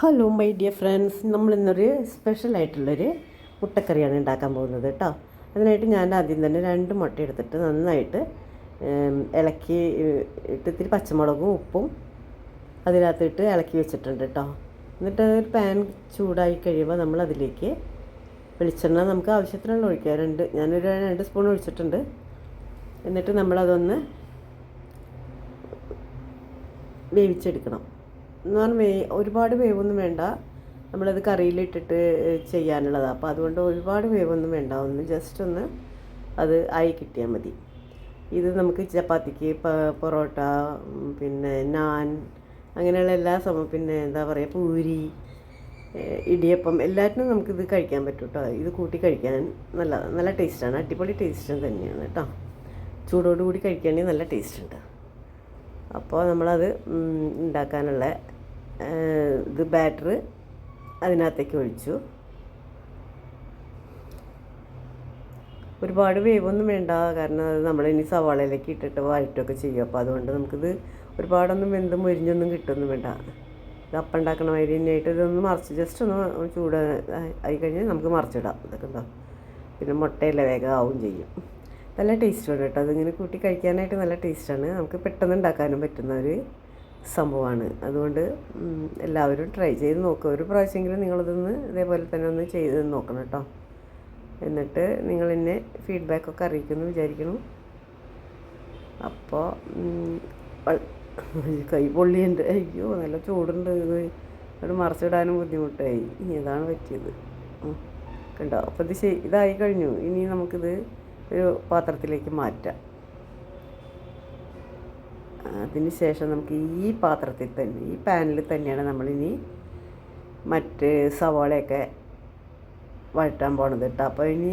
Hello my dear friends നമ്മളിന്നൊരു സ്പെഷ്യലായിട്ടുള്ളൊരു മുട്ടക്കറിയാണ് ഉണ്ടാക്കാൻ പോകുന്നത് കേട്ടോ. അതിനായിട്ട് ഞാൻ ആദ്യം തന്നെ രണ്ട് മുട്ട എടുത്തിട്ട് നന്നായിട്ട് ഇളക്കി ഇട്ട് ഇത്തിരി പച്ചമുളകും ഉപ്പും അതിനകത്തിട്ട് ഇളക്കി വെച്ചിട്ടുണ്ട് കേട്ടോ. എന്നിട്ട് ഒരു പാൻ ചൂടായി കഴിയുമ്പോൾ നമ്മൾ അതിലേക്ക് വെളിച്ചെണ്ണ നമുക്ക് ആവശ്യത്തിനുള്ള ഒഴിക്കുക രണ്ട് ഞാനൊരു രണ്ട് സ്പൂൺ ഒഴിച്ചിട്ടുണ്ട്. എന്നിട്ട് നമ്മളതൊന്ന് വേവിച്ചെടുക്കണം. എന്ന് പറഞ്ഞാൽ വേ ഒരുപാട് വേവൊന്നും വേണ്ട. നമ്മളത് കറിയിലിട്ടിട്ട് ചെയ്യാനുള്ളതാണ് അപ്പോൾ അതുകൊണ്ട് ഒരുപാട് വേവൊന്നും വേണ്ട. ഒന്ന് ജസ്റ്റ് ഒന്ന് അത് ആയി കിട്ടിയാൽ മതി. ഇത് നമുക്ക് ചപ്പാത്തിക്ക് പൊറോട്ട പിന്നെ നാൻ അങ്ങനെയുള്ള എല്ലാ സമ പിന്നെ എന്താ പറയുക പൂരി ഇടിയപ്പം എല്ലാറ്റിനും ഇത് കഴിക്കാൻ പറ്റും കേട്ടോ ഇത് കൂട്ടി കഴിക്കാൻ നല്ല നല്ല ടേസ്റ്റാണ് അടിപൊളി ടേസ്റ്റ് തന്നെയാണ് കേട്ടോ. ചൂടോടുകൂടി കഴിക്കുകയാണെങ്കിൽ നല്ല ടേസ്റ്റ് ഉണ്ട്. അപ്പോൾ നമ്മളത് ഉണ്ടാക്കാനുള്ള ഇത് ബാറ്റർ അതിനകത്തേക്ക് ഒഴിച്ചു. ഒരുപാട് വേവൊന്നും വേണ്ട കാരണം അത് നമ്മളിനി സവാളയിലേക്ക് ഇട്ടിട്ട് വഴറ്റൊക്കെ ചെയ്യും. അപ്പോൾ അതുകൊണ്ട് നമുക്കിത് ഒരുപാടൊന്നും വെന്ത് മുരിഞ്ഞൊന്നും കിട്ടുമൊന്നും വേണ്ട. ഇത് അപ്പം ഉണ്ടാക്കണ മാതിരി തന്നെയായിട്ട് ഇതൊന്ന് മറിച്ച് ജസ്റ്റ് ഒന്ന് ചൂട് ആയി കഴിഞ്ഞാൽ നമുക്ക് മറിച്ചിടാം. ഇതൊക്കെ ഉണ്ടോ? പിന്നെ മുട്ടയല്ല വേഗം ആവും ചെയ്യും. നല്ല ടേസ്റ്റുണ്ട് കേട്ടോ. അതിങ്ങനെ കൂട്ടി കഴിക്കാനായിട്ട് നല്ല ടേസ്റ്റാണ്. നമുക്ക് പെട്ടെന്ന് ഉണ്ടാക്കാനും പറ്റുന്ന ഒരു സംഭവമാണ്. അതുകൊണ്ട് എല്ലാവരും ട്രൈ ചെയ്ത് നോക്കുക ഒരു പ്രാവശ്യമെങ്കിലും നിങ്ങളിതൊന്ന് ഇതേപോലെ തന്നെ ഒന്ന് ചെയ്ത് നോക്കണം കേട്ടോ. എന്നിട്ട് നിങ്ങൾ എന്നെ ഫീഡ്ബാക്കൊക്കെ അറിയിക്കുമെന്ന് വിചാരിക്കുന്നു. അപ്പോൾ കൈ പൊള്ളിയുണ്ട്. അയ്യോ നല്ല ചൂടുണ്ട് ഇത്. അത് മറച്ചിടാനും ബുദ്ധിമുട്ടായി. ഇനി ഇതാണ് പറ്റിയത്. കണ്ടോ? അപ്പോൾ ഇത് ശരി ഇതായി കഴിഞ്ഞു. ഇനി നമുക്കിത് ഒരു പാത്രത്തിലേക്ക് മാറ്റാം. അതിന് ശേഷം നമുക്ക് ഈ പാത്രത്തിൽ തന്നെ ഈ പാനിൽ തന്നെയാണ് നമ്മളിനി മറ്റ് സവാളയൊക്കെ വഴറ്റാൻ പോണത് കേട്ടോ. അപ്പോൾ ഇനി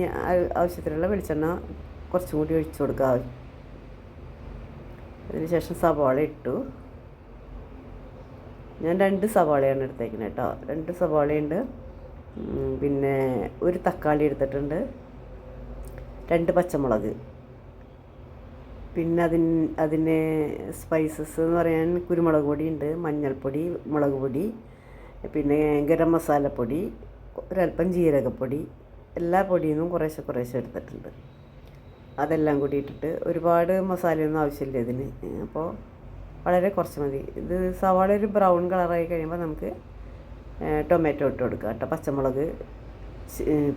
ആവശ്യത്തിനുള്ള വെളിച്ചെണ്ണ കുറച്ചും കൂടി ഒഴിച്ചു കൊടുക്കാം അതിനുശേഷം സവാള ഇട്ടു. ഞാൻ രണ്ട് സവാളയാണ് എടുത്തേക്കുന്നത് കേട്ടോ. രണ്ട് സവാളയുണ്ട്. പിന്നെ ഒരു തക്കാളി എടുത്തിട്ടുണ്ട്. രണ്ട് പച്ചമുളക്. പിന്നെ അതിന് അതിന് സ്പൈസസ് എന്ന് പറയാൻ കുരുമുളക് പൊടി ഉണ്ട് മഞ്ഞൾപ്പൊടി മുളക് പൊടി പിന്നെ ഗരം മസാലപ്പൊടി ഒരല്പം ജീരകപ്പൊടി എല്ലാ പൊടിയിൽ നിന്നും കുറേശ്ശെ കുറേശ്ശെ എടുത്തിട്ടുണ്ട്. അതെല്ലാം കൂടി ഇട്ടിട്ട് ഒരുപാട് മസാലയൊന്നും ആവശ്യമില്ല ഇതിന്. അപ്പോൾ വളരെ കുറച്ച് മതി. ഇത് സവാള ഒരു ബ്രൗൺ കളറായി കഴിയുമ്പോൾ നമുക്ക് ടൊമാറ്റോ ഇട്ട് കൊടുക്കുക കേട്ടോ. പച്ചമുളക്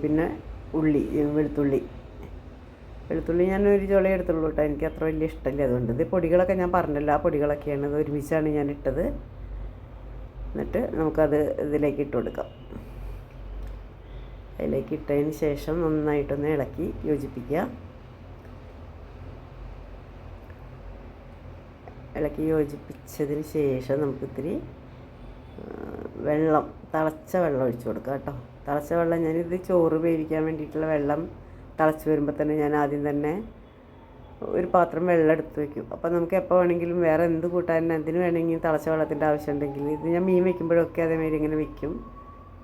പിന്നെ ഉള്ളി വെളുത്തുള്ളി. വെളുത്തുള്ളി ഞാൻ ഒരു ചുള എടുത്തുള്ളൂ കേട്ടോ. എനിക്ക് അത്ര വലിയ ഇഷ്ടമില്ല. അതുകൊണ്ട് ഇത് പൊടികളൊക്കെ ഞാൻ പറഞ്ഞല്ലോ. ആ പൊടികളൊക്കെയാണ് ഇത് ഒരുമിച്ചാണ് ഞാൻ ഇട്ടത്. എന്നിട്ട് നമുക്കത് ഇതിലേക്ക് ഇട്ട് കൊടുക്കാം. അതിലേക്ക് ഇട്ടതിന് ശേഷം നന്നായിട്ടൊന്ന് ഇളക്കി യോജിപ്പിക്കുക. ഇളക്കി യോജിപ്പിച്ചതിന് ശേഷം നമുക്ക് ഇത്തിരി വെള്ളം തിളച്ച വെള്ളം ഒഴിച്ചു കൊടുക്കുക കേട്ടോ. തിളച്ച വെള്ളം ഞാനിത് ചോറ് വേവിക്കാൻ വേണ്ടിയിട്ടുള്ള വെള്ളം തിളച്ച് വരുമ്പോൾ തന്നെ ഞാൻ ആദ്യം തന്നെ ഒരു പാത്രം വെള്ളം എടുത്ത് വെക്കും. അപ്പോൾ നമുക്ക് എപ്പോൾ വേണമെങ്കിലും വേറെ എന്ത് കൂട്ടാനും എന്തിന് വേണമെങ്കിലും തിളച്ച വെള്ളത്തിന്റെ ആവശ്യം ഉണ്ടെങ്കിൽ ഇത് ഞാൻ മീൻ വെക്കുമ്പോഴൊക്കെ അതേമാതിരി ഇങ്ങനെ വെക്കും.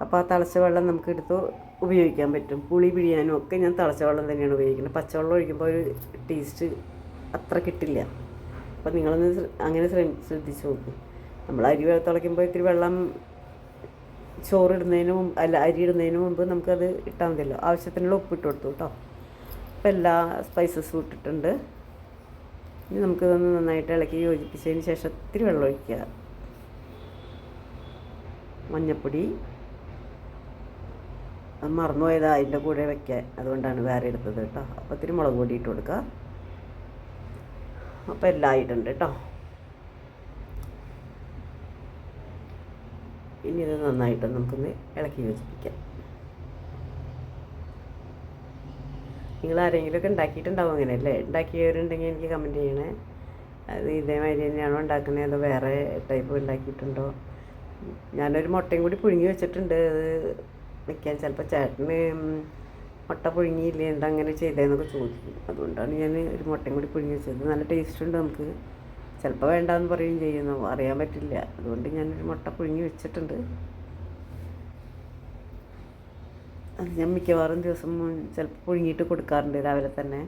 അപ്പോൾ ആ തിളച്ച വെള്ളം നമുക്ക് എടുത്ത് ഉപയോഗിക്കാൻ പറ്റും. പുളി പിഴിയാനും ഒക്കെ ഞാൻ തിളച്ച വെള്ളം തന്നെയാണ് ഉപയോഗിക്കുന്നത്. പച്ചവെള്ളം ഒഴിക്കുമ്പോൾ ഒരു ടേസ്റ്റ് അത്ര കിട്ടില്ല. അപ്പോൾ നിങ്ങളൊന്ന് അങ്ങനെ ശ്രദ്ധിച്ച് നോക്കും. നമ്മൾ അരി തിളയ്ക്കുമ്പോൾ ഇത്തിരി വെള്ളം ചോറിടുന്നതിന് മുമ്പ് അല്ല അരി ഇടുന്നതിന് മുമ്പ് നമുക്കത് ഇട്ടാൽ മതിയല്ലോ. ആവശ്യത്തിനുള്ള ഉപ്പ് ഇട്ട് കൊടുത്തു കേട്ടോ. അപ്പോൾ എല്ലാ സ്പൈസസും ഇട്ടിട്ടുണ്ട്. ഇനി നമുക്കിതൊന്ന് നന്നായിട്ട് ഇളക്കി യോജിപ്പിച്ചതിന് ശേഷം ഇത്തിരി വെള്ളം ഒഴിക്കുക. മഞ്ഞപ്പൊടി. മറന്നുപോയത് അതിന്റെ കൂടെ വെക്കാൻ. അതുകൊണ്ടാണ് വേറെ എടുത്തത് കേട്ടോ. അപ്പോൾ ഇത്തിരി മുളക് പൊടി ഇട്ട് കൊടുക്കുക. അപ്പോൾ എല്ലാം ആയിട്ടുണ്ട് കേട്ടോ. ഇനി ഇത് നന്നായിട്ട് നമുക്കൊന്ന് ഇളക്കി യോജിപ്പിക്കാം. നിങ്ങൾ ആരെങ്കിലുമൊക്കെ ഉണ്ടാക്കിയിട്ടുണ്ടാവും അങ്ങനെയല്ലേ? ഉണ്ടാക്കിയവരുണ്ടെങ്കിൽ എനിക്ക് കമന്റ് ചെയ്യണേ. അത് ഇതേമാതിരി തന്നെയാണോ ഉണ്ടാക്കുന്നത് അതോ വേറെ ടൈപ്പ് ഉണ്ടാക്കിയിട്ടുണ്ടോ? ഞാനൊരു മുട്ടയും കൂടി പുഴുങ്ങി വെച്ചിട്ടുണ്ട്. അത് വെക്കാൻ ചിലപ്പോൾ ചേട്ടന് മുട്ട പുഴുങ്ങിയില്ലേ? എന്താ അങ്ങനെ ചെയ്തതെന്നൊക്കെ ചോദിക്കും. അതുകൊണ്ടാണ് ഞാൻ ഒരു മുട്ടയും കൂടി പുഴുങ്ങി വെച്ചത്. നല്ല ടേസ്റ്റ് ഉണ്ട് നമുക്ക്. ചിലപ്പോൾ വേണ്ടാന്ന് പറയുകയും ചെയ്യുന്നു. അറിയാൻ പറ്റില്ല. അതുകൊണ്ട് ഞാനൊരു മുട്ട പുഴുങ്ങി വെച്ചിട്ടുണ്ട്. അത് ഞാൻ മിക്കവാറും ദിവസം ചിലപ്പോൾ പുഴുങ്ങിയിട്ട് കൊടുക്കാറുണ്ട് രാവിലെ തന്നെ.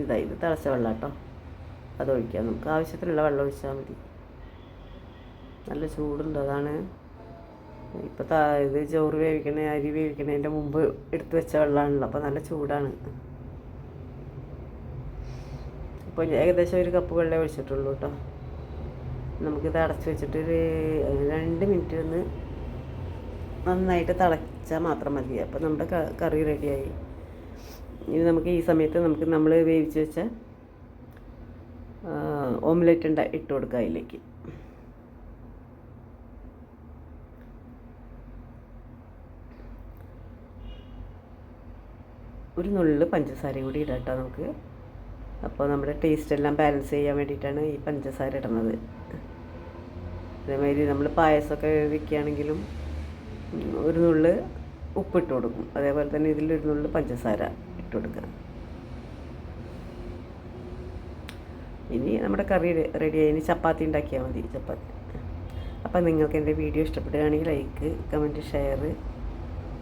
ഇതാ ഇത് തിളച്ച വെള്ളം കേട്ടോ. അതൊഴിക്കാം നമുക്ക് ആവശ്യത്തിനുള്ള വെള്ളം ഒഴിച്ചാൽ മതി. നല്ല ചൂടുണ്ട്. അതാണ്. ഇപ്പോൾ ഇത് ചോറ് വേവിക്കണേ അരി വേവിക്കണേന്റെ മുമ്പ് എടുത്തു വെച്ച വെള്ളമാണല്ലോ. അപ്പോൾ നല്ല ചൂടാണ്. ഇപ്പോൾ ഏകദേശം ഒരു കപ്പ് വെള്ളം ഒഴിച്ചിട്ടുള്ളൂ കേട്ടോ. നമുക്കിത് അടച്ചു വെച്ചിട്ട് ഒരു രണ്ട് മിനിറ്റ് ഒന്ന് നന്നായിട്ട് തിളച്ചാൽ മാത്രം മതി. അപ്പോൾ നമ്മുടെ കറി റെഡിയായി ഇനി നമുക്ക് ഈ സമയത്ത് നമുക്ക് നമ്മൾ വേവിച്ച് വെച്ച ഓംലെറ്റ് ഉണ്ട ഇട്ട് കൊടുക്കുക അതിലേക്ക്. ഒരു നുള്ളിൽ പഞ്ചസാര കൂടി ഇടാം കേട്ടോ നമുക്ക്. അപ്പോൾ നമ്മുടെ ടേസ്റ്റ് എല്ലാം ബാലൻസ് ചെയ്യാൻ വേണ്ടിയിട്ടാണ് ഈ പഞ്ചസാര ഇടുന്നത്. അതേമാതിരി നമ്മൾ പായസമൊക്കെ വയ്ക്കുകയാണെങ്കിലും ഒരു നുള്ള് ഉപ്പിട്ട് കൊടുക്കും. അതേപോലെ തന്നെ ഇതിൽ ഒരു നുള്ള് പഞ്ചസാര ഇട്ട് കൊടുക്കുക. ഇനി നമ്മുടെ കറി റെഡിയായി ഇനി ചപ്പാത്തി ഉണ്ടാക്കിയാൽ മതി ചപ്പാത്തി. അപ്പം നിങ്ങൾക്ക് എന്റെ വീഡിയോ ഇഷ്ടപ്പെടുകയാണെങ്കിൽ ലൈക്ക് കമന്റ് ഷെയർ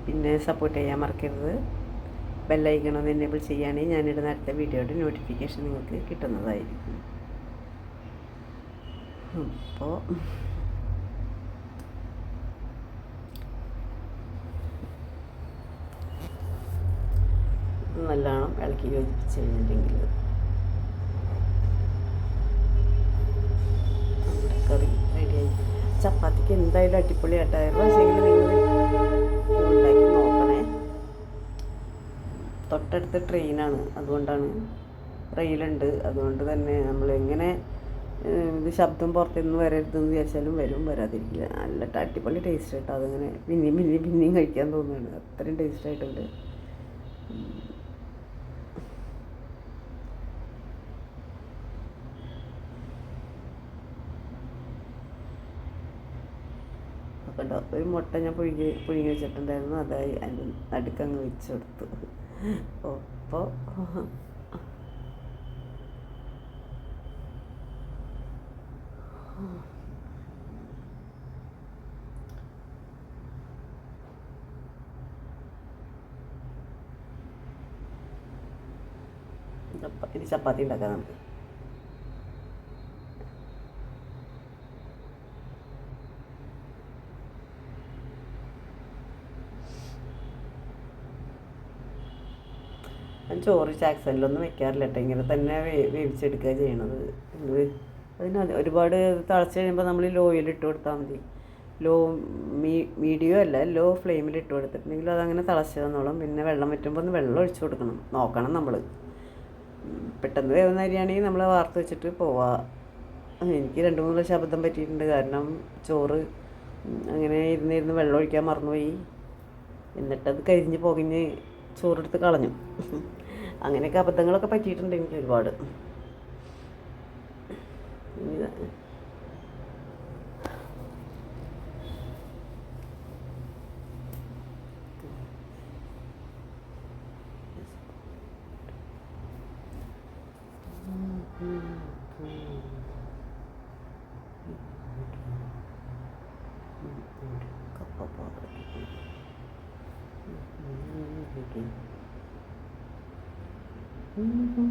പിന്നെ സപ്പോർട്ട് ചെയ്യാൻ മറക്കരുത്. ബെല്ലൈക്കണം ഒന്ന് ചെയ്യുകയാണെങ്കിൽ ഞാനിടുന്ന അടുത്ത വീഡിയോയുടെ നോട്ടിഫിക്കേഷൻ നിങ്ങൾക്ക് കിട്ടുന്നതായിരിക്കും. അപ്പോൾ നല്ലോണം ഇളക്കി യോജിപ്പിച്ച് കഴിഞ്ഞിട്ടുണ്ടെങ്കിൽ ചപ്പാത്തിക്ക് എന്തായാലും അടിപൊളിയായിട്ടായിരുന്നു പക്ഷേ നിങ്ങൾ ഉണ്ടാക്കി തൊട്ടടുത്ത് ട്രെയിനാണ്. അതുകൊണ്ടാണ് റെയിലുണ്ട്. അതുകൊണ്ട് തന്നെ നമ്മൾ എങ്ങനെ ഇത് ശബ്ദം പുറത്തുനിന്ന് വരരുതെന്ന് വിചാരിച്ചാലും വരും വരാതിരിക്കില്ല. നല്ല അടിപൊളി ടേസ്റ്റ് കേട്ടോ അതങ്ങനെ പിന്നെയും പിന്നെയും പിന്നെയും കഴിക്കാൻ തോന്നുകയാണ് അത്രയും ടേസ്റ്റ് ആയിട്ടുണ്ട്. കണ്ടോ? ഒരു മുട്ട ഞാൻ പുഴുങ്ങി പുഴുങ്ങി വെച്ചിട്ടുണ്ടായിരുന്നു. അതായി അതിന്റെ നടുക്കങ്ങ് വെച്ച് കൊടുത്തു. അപ്പോൾ ഇത് ചപ്പാത്തി ഉണ്ടാക്കാം നമുക്ക് ഞാൻ ചോറ് ചാക്സനിലൊന്നും വെക്കാറില്ല കേട്ടോ. ഇങ്ങനെ തന്നെ വേവിച്ചെടുക്കുക ചെയ്യണത്. അതിന് ഒരുപാട് തിളച്ച് കഴിയുമ്പോൾ നമ്മൾ ലോയിൽ ഇട്ട് കൊടുത്താൽ മതി. ലോ മീ മീഡിയം അല്ല ലോ ഫ്ലെയിമിൽ ഇട്ട് കൊടുത്തിട്ടുണ്ടെങ്കിൽ അതങ്ങനെ തിളച്ച് തന്നോളും പിന്നെ വെള്ളം വറ്റുമ്പോൾ ഒന്ന് വെള്ളം ഒഴിച്ചു കൊടുക്കണം. നോക്കണം നമ്മൾ പെട്ടെന്ന് വേവുന്ന അരിയാണെങ്കിൽ നമ്മൾ വാർത്ത് വെച്ചിട്ട് പോവാം. എനിക്ക് രണ്ട് മൂന്ന് ശബ്ദം പറ്റിയിട്ടുണ്ട്. കാരണം ചോറ് അങ്ങനെ ഇരുന്നിരുന്ന് വെള്ളം ഒഴിക്കാൻ മറന്നുപോയി. എന്നിട്ടത് കരിഞ്ഞ് പൊകിഞ്ഞ് ചോറെടുത്ത് കളഞ്ഞു. അങ്ങനെയൊക്കെ അബദ്ധങ്ങളൊക്കെ പറ്റിയിട്ടുണ്ട് എനിക്ക് ഒരുപാട് Mm-hmm.